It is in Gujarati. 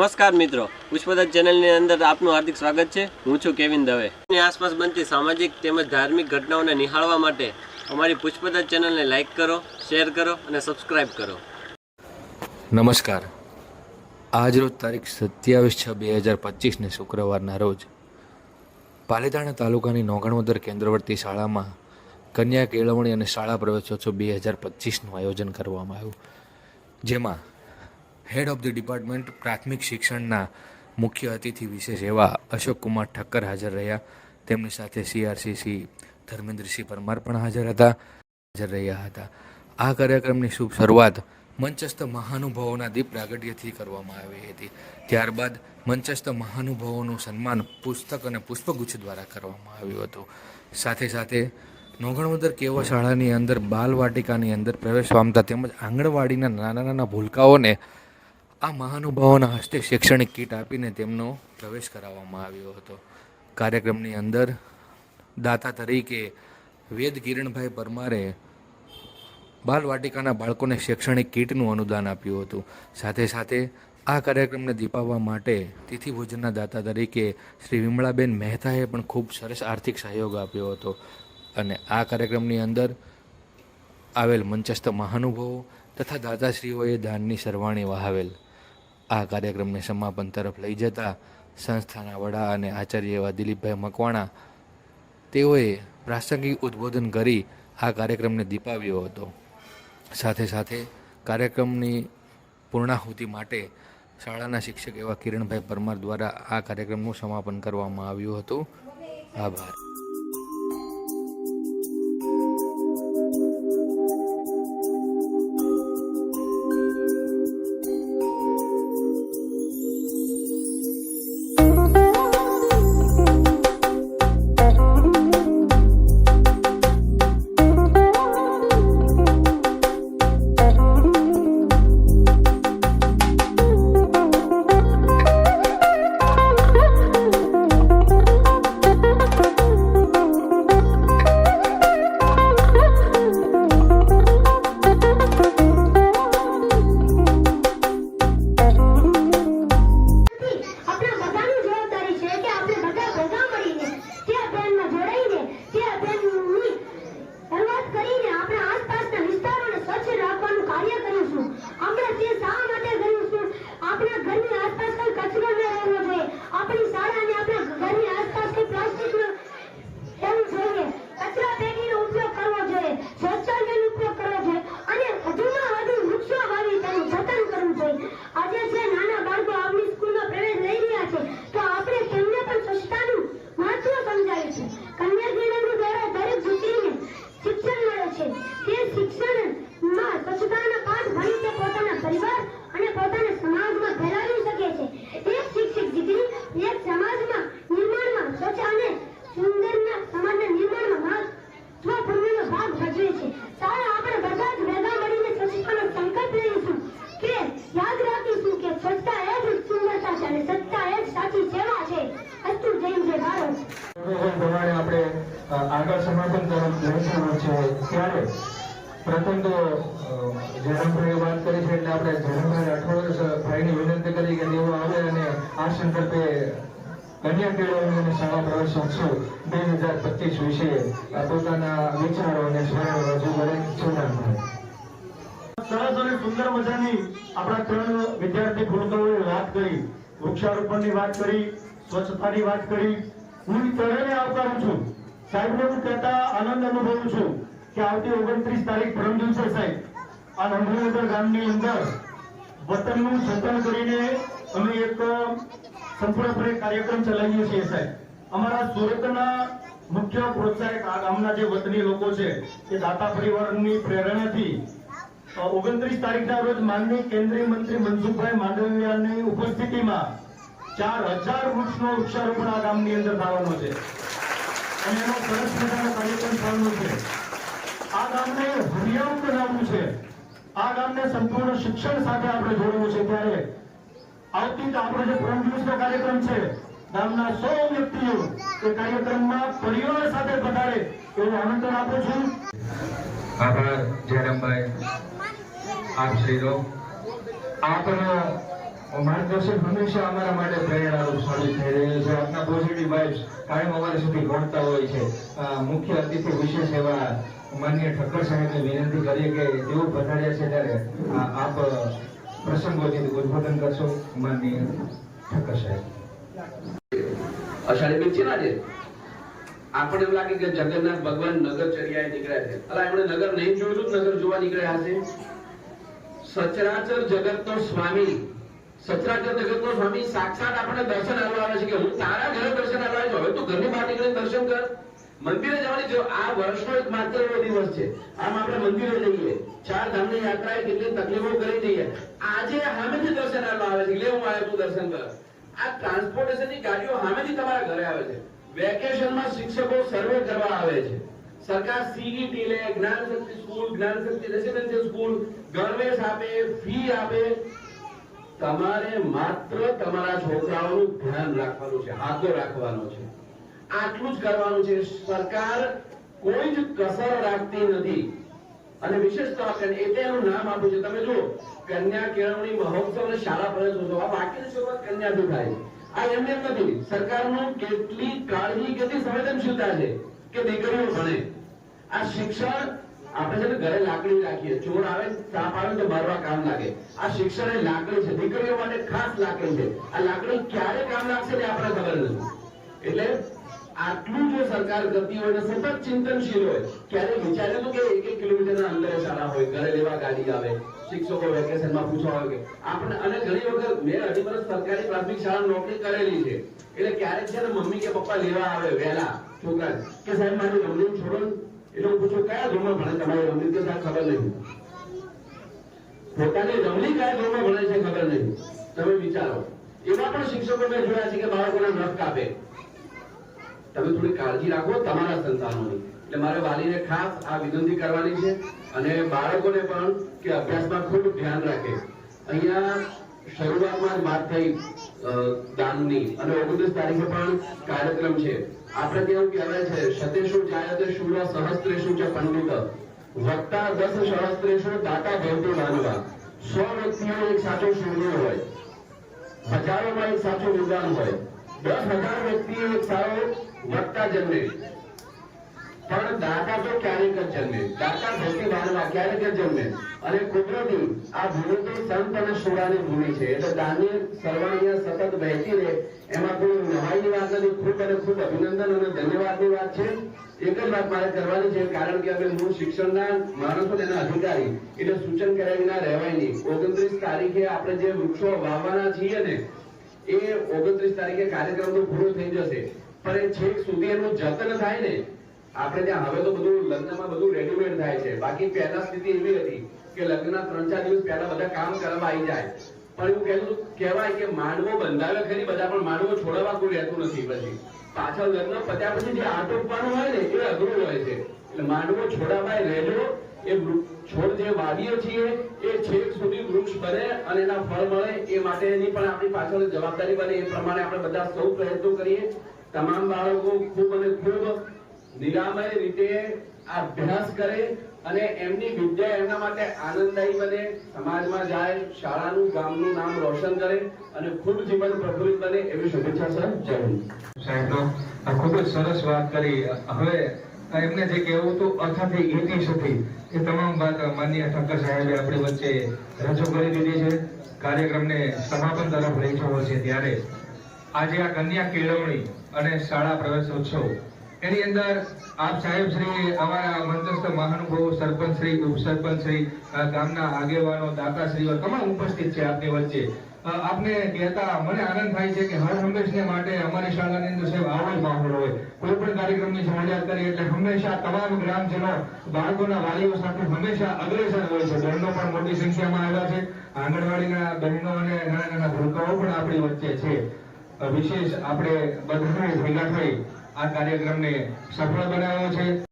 નમસ્કાર મિત્રો. પુષ્પદત્ત ચેનલની અંદર આપનું હાર્દિક સ્વાગત છે. હું છું કેવિન દવે. ની આસપાસ બનતી સામાજિક તેમજ ધાર્મિક ઘટનાઓને નિહાળવા માટે અમારી પુષ્પદત્ત ચેનલને લાઇક કરો, શેર કરો અને સબસ્ક્રાઇબ કરો. નમસ્કાર. આજરોજ તારીખ સત્યાવીસ છ બે હજાર પચીસને શુક્રવારના રોજ પાલીતાણા તાલુકાની નોગણવદર કેન્દ્રવર્તી શાળામાં કન્યા કેળવણી અને શાળા પ્રવેશોત્સવ બે હજાર પચીસનું આયોજન કરવામાં આવ્યું. જેમાં હેડ ઓફ ધી ડિપાર્ટમેન્ટ પ્રાથમિક શિક્ષણના મુખ્ય અતિથિ વિશેષ એવા અશોક કુમાર ઠક્કર હાજર રહ્યા. તેમની સાથે સીઆરસીસી ધર્મેન્દ્રસિંહ પરમાર પણ હાજર હતા, હાજર રહ્યા હતા. આ કાર્યક્રમની શુભ શરૂઆત મંચસ્થ મહાનુભાવોના દીપ પ્રાગટ્યથી કરવામાં આવી હતી. ત્યારબાદ મંચસ્થ મહાનુભાવોનું સન્માન પુસ્તક અને પુષ્પગુચ્છ દ્વારા કરવામાં આવ્યું હતું. સાથે સાથે નોગણવદર કેવા શાળાની અંદર, બાલવાટિકાની અંદર પ્રવેશ પામતા તેમજ આંગણવાડીના નાના નાના ભૂલકાઓને આ મહાનુભાવોના હસ્તે શૈક્ષણિક કીટ આપીને તેમનો પ્રવેશ કરાવવામાં આવ્યો હતો. કાર્યક્રમની અંદર દાતા તરીકે વેદ કિરણભાઈ પરમારે બાલવાટિકાના બાળકોને શૈક્ષણિક કીટનું અનુદાન આપ્યું હતું. સાથે સાથે આ કાર્યક્રમને દીપાવવા માટે તિથિ ભોજનના દાતા તરીકે શ્રી વિમળાબેન મહેતાએ પણ ખૂબ સરસ આર્થિક સહયોગ આપ્યો હતો. અને આ કાર્યક્રમની અંદર આવેલ મંચસ્થ મહાનુભાવો તથા દાતાશ્રીઓએ દાનની સરવાણી વહાવેલ. આ કાર્યક્રમને સમાપન તરફ લઈ જતા સંસ્થાના વડા અને આચાર્ય એવા દિલીપભાઈ મકવાણા તેઓએ પ્રાસંગિક ઉદ્બોધન કરી આ કાર્યક્રમને દીપાવ્યો હતો. સાથે સાથે કાર્યક્રમની પૂર્ણાહુતિ માટે શાળાના શિક્ષક એવા કિરણભાઈ પરમાર દ્વારા આ કાર્યક્રમનું સમાપન કરવામાં આવ્યું હતું. આભાર. સમાપન તરફ જઈશું છે. ત્યારે પ્રથમ તો જયરામભાઈએ વાત કરી છે એટલે આપણે જયરામભાઈ રાઠોડ ભાઈની વિનંતી કરી કે તેઓ આવે અને આ સંદર્ભે કન્યા કેળવણી અને શાળા પ્રવેશોત્સવ બે હજાર પચીસ વિશે પોતાના વિચારો અને સ્મરણ રજૂ કરે. જયરામભાઈ સરસ અને સુંદર મજાની આપણા ત્રણ વિદ્યાર્થી ભૂલકાઓએ વાત કરી. વૃક્ષારોપણની વાત કરી, સ્વચ્છતાની વાત કરી. હું ત્રણેય આવકારું છું. સાહેબને હું કહેતા આનંદ અનુભવું છું કે આવતી ઓગણત્રીસ તારીખ પરમ સાહેબ, આ નંદનગર ગામની અંદર વતનનું જતન કરીને અમે એક સંપૂર્ણપણે કાર્યક્રમ ચલાવીએ છીએ સાહેબ. અમારા સુરતના મુખ્ય પ્રોત્સાહક આ ગામના જે વતની લોકો છે, એ દાતા પરિવારની પ્રેરણાથી ઓગણત્રીસ તારીખના રોજ માનનીય કેન્દ્રીય મંત્રી મનસુખભાઈ માંડવિયાની ઉપસ્થિતિમાં ચાર હજાર વૃક્ષનો વૃક્ષારોપણ આ ગામની અંદર થવાનો છે. અને એનો સરસ મજાનો કાર્યક્રમ થવાનો છે. આ ગામને હરિયાળું બનાવવું છે. આ ગામને સંપૂર્ણ શિક્ષણ સાથે આપણે જોડવું છે ત્યારે. આવતી આપણો જે પરમ દિવસનો કાર્યક્રમ છે, ગામના સૌ વ્યક્તિઓ એ કાર્યક્રમમાં પરિવાર સાથે પધારે એવું આમંત્રણ આપું છું. આભાર જયરામભાઈ, આપ શ્રીનો આપનો માર્ગદર્શન હંમેશા અમારા માટે પ્રેરણારૂપ સાબિત થઈ રહ્યું છે. આપના પોઝિટિવ વાઇબ્સ કાયમ અમારી સુધી પહોંચતા હોય છે. મુખ્ય અતિથિ વિશેષ એવા માન્ય ઠક્કર સાહેબને વિનંતી કરીએ કે તેઓ પધાર્યા છે ત્યારે આપ પ્રસંગોચિત ઉદ્બોધન કરશો, માન્ય ઠક્કર સાહેબ. અષાઢી બીજ છે ને આજે આપણે એમ લાગે કે જગન્નાથ ભગવાન નગર ચર્યાએ નીકળ્યા છે. અલા, એમણે નગર નહીં જોયેલું જ નગર જોવા નીકળ્યા હશે? સચરાચર જગતનો સ્વામી સચરાચર જગતનો સ્વામી સાક્ષાત આપણને દર્શન આપવા છે કે હું તારા ઘરે દર્શન આપવા છું. હવે તું ઘરની બહાર નીકળીને દર્શન કર. મંદિરે જવાની જો આ વર્ષનો એક માત્ર એવો દિવસ છે. આમ આપણે મંદિરે જઈએ. ચાર ધામની યાત્રાએ કેટલી તકલીફો કરી જઈએ આજે હામેથી દર્શન આપવા આવે છે. એટલે હું આવ્યો તું દર્શન કર. આ ટ્રાન્સપોર્ટેશનની ગાડીઓ હામેથી તમારા ઘરે આવે છે. વેકેશનમાં શિક્ષકો સર્વે કરવા આવે છે. સરકાર સીઈટી લે, જ્ઞાન શક્તિ સ્કૂલ, જ્ઞાન શક્તિ રેસિડેન્શિયલ સ્કૂલ, ગણવેશ આપે ફી આપે. તમારે માત્ર તમારા છોકરાઓનું ધ્યાન રાખવાનું છે, હાથો રાખવાનો છે. આટલું જ કરવાનું છે. સરકાર કોઈ જ કસર રાખતી નથી. અને વિશેષ તો એટલે એનું નામ આપ્યું છે. તમે જુઓ, કન્યા કેળવણી મહોત્સવ અને શાળા પ્રવેશોત્સવ આ વાક્યની શરૂઆત કન્યાથી થાય છે. આ એમને એમ નથી. સરકારનું કેટલી કાળજી, કેટલી સંવેદનશીલતા છે કે દીકરીઓ ભણે. આ શિક્ષણ આપણે છે ઘરે લાકડી રાખીએ ચોર આવે સાપ આવે તો મારવા કામ લાગે. આ શિક્ષણ એ લાકડી છે. દીકરીઓ માટે ખાસ લાકડી છે. આ લાકડી ક્યારે કામ લાગશે ને આપણને ખબર નથી. એટલે આટલું જો સરકાર કરતી હોય ને, સતત ચિંતનશીલ હોય, ક્યારે વિચાર્યું કે એક એક કિલોમીટરના અંતરે શાળા હોય, ઘરે લેવા ગાડી આવે, શિક્ષકો વેકેશનમાં પૂછવા આવે કે આપણે અને ઘણી વખત મેં અઢી વર્ષ સરકારી પ્રાથમિક શાળા નોકરી કરેલી છે. એટલે ક્યારેક છે ને મમ્મી કે પપ્પા લેવા આવે વહેલા છોકરા કે સાહેબ, મારી રમણીને છોડો એટલે પૂછ્યું કયા ધોરણમાં ભણે તમારી રમણી કે ખબર નહીં. પોતાની રમણી કયા ધોરણમાં ભણે છે ખબર નહીં. તમે વિચારો. એવા પણ શિક્ષકો મેં જોયા છે કે બાળકોના નખ કાપે. તમે થોડી કાળજી રાખો તમારા સંતાનોની. એટલે મારે વાલીને ખાસ આ વિનંતી કરવાની છે અને બાળકોને પણ કે અભ્યાસમાં ખૂબ ધ્યાન રાખે. અહીંયા શરૂઆતમાં જ વાત થઈ દાનની. અને ઓગણત્રીસ તારીખે પણ કાર્યક્રમ છે. આપણે કેવું કહેવાય છે શતેષુ જાયતે શૂર સહસ્ત્રેષુ ચ પંડિત વક્તા દસ સહસ્ત્રેષુ દાતા ભવતો માનવા સો વ્યક્તિઓ એક સાચો શૂન્ય હોય હજારોમાં એક સાચો વિદ્વાન હોય દસ હજાર વ્યક્તિ એક સારો વક્તા જન્મે પણ દાતા તો ક્યારેક જ જન્મે. દાતા ભક્તિ માનવા ક્યારેક જ જન્મે. અને કુદરતી આ ભૂમિ તો સંત અને સુરાની ભૂમિ છે. એટલે દાનની સર્વાણીય સતત વહેતી રહે એમાં કોઈ નવાઈની વાત નથી, ખૂબ અને ખૂબ અભિનંદન અને ધન્યવાદની વાત છે. એક જ વાત મારે કરવાની છે, કારણ કે અમે હું શિક્ષણના માણસો ને એના અધિકારી, એટલે સૂચન કર્યા વિના રહેવાય નહીં. ઓગણત્રીસ તારીખે આપણે જે વૃક્ષો વાવવાના છીએ ને, એ ઓગણત્રીસ તારીખે કાર્યક્રમ તો પૂરો થઈ જશે. પણ એ છેક સુધી એનું જતન થાય ને આપણે ત્યાં હવે તો બધું લગ્નમાં બધું રેડીમેડ થાય છે. બાકી પહેલા સ્થિતિ એવી હતી કે લગ્નના ત્રણ ચાર દિવસ પહેલા બધા કામ કરવા આવી જાય. પણ એવું કહેલું કહેવાય કે માંડવો બંધાવે ખરી, બધા પણ માંડવો છોડવા કોઈ રહેતું નથી પછી. પાછળ લગ્ન પત્યા પછી જે આટોપવાનું હોય ને, એ અઘરું હોય છે. એટલે માંડવો છોડાવાય રહેજો. એ છોડ જે વાવીએ છીએ, એ છેક સુધી વૃક્ષ બને અને એના ફળ મળે, એ માટેની પણ આપણી પાછળ જવાબદારી બને. એ પ્રમાણે આપણે બધા સૌ પ્રયત્નો કરીએ. તમામ બાળકો ખૂબ અને ખૂબ નિરામય રીતે અભ્યાસ કરે અને એમની વિદ્યા એમના માટે આનંદદાયી બને. સમાજમાં જાય, શાળાનું, ગામનું નામ રોશન કરે અને ખૂબ જીવન પ્રફુલ્લિત બને એવી શુભેચ્છા સર. જય સાહેબનો ખૂબ જ સરસ વાત કરી. હવે એમને જે કહેવું હતું અથાથી એટી સુધી એ તમામ વાત માનનીય ઠક્કર સાહેબે આપણી વચ્ચે રજૂ કરી દીધી છે. કાર્યક્રમને સમાપન તરફ લઈ જવો છે ત્યારે. આજે આ કન્યા કેળવણી અને શાળા પ્રવેશોત્સવ એની અંદર આપ સાહેબ શ્રી અમારા મંચસ્થ મહાનુભાવો, સરપંચ શ્રી, ઉપસરપંચ શ્રી ગામના આગેવાનો, દાતાશ્રીઓ તમામ ઉપસ્થિત છે આપની વચ્ચે. આપને કહેતા મને આનંદ થાય છે કે હર હંમેશને માટે અમારી શાળાની અંદર સાહેબ આવો જ માહોલ હોય. કોઈ પણ કાર્યક્રમની જાહેરાત કરીએ એટલે હંમેશા તમામ ગ્રામજનો, બાળકોના વાલીઓ સાથે હંમેશા અગ્રેસર હોય છે. બહેનો પણ મોટી સંખ્યામાં આવ્યા છે. આંગણવાડીના બહેનો અને નાના નાના ભૂલકાઓ પણ આપણી વચ્ચે છે. વિશેષ આપણે બધા ભેગા થઈ આ કાર્યક્રમને સફળ બનાવ્યો છે.